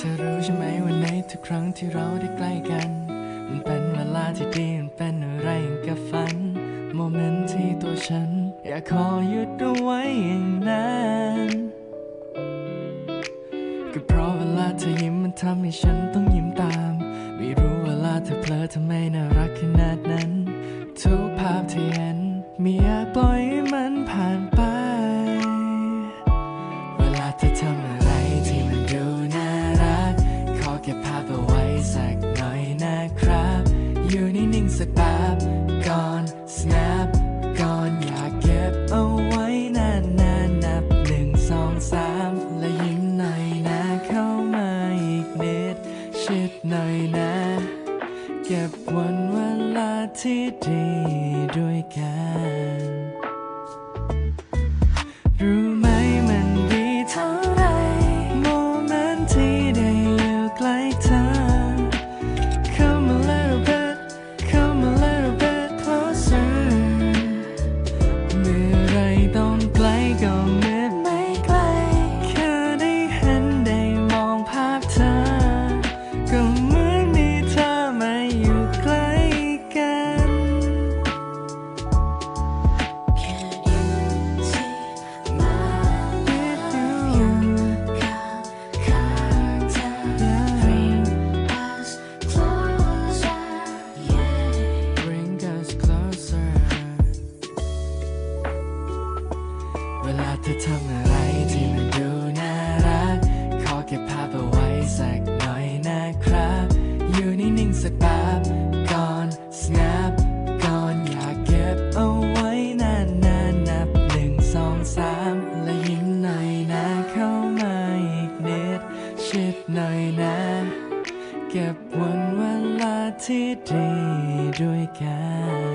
จะรู้ใช่ไหมวันไหนทุกครั้งที่เราได้ใกล้กัน มันเป็นเวลาที่ดี มันเป็นอะไรอย่างกับฝัน โมเมนต์ที่ตัวฉัน อยากขอหยุดเอาไว้อย่างนั้นก็เพราะเวลาเธอยิ้มมันทำให้ฉันต้องยิ้มตาม ไม่รู้เวลาเธอเพลอทำไมน่ารัก ที่ดีด้วยกัน เวลาเธอทำอะไรที่มันดูน่ารัก ขอเก็บภาพเอาไว้สักหน่อยนะครับ อยู่นิ่งๆสักแป๊บก่อน snap ก่อนอยากเก็บเอาไว้นานๆนับหนึ่งสองสามและยิ้มหน่อยนะเข้ามาอีกนิด ชิดหน่อยนะ เก็บวันเวลาที่ดีด้วยกัน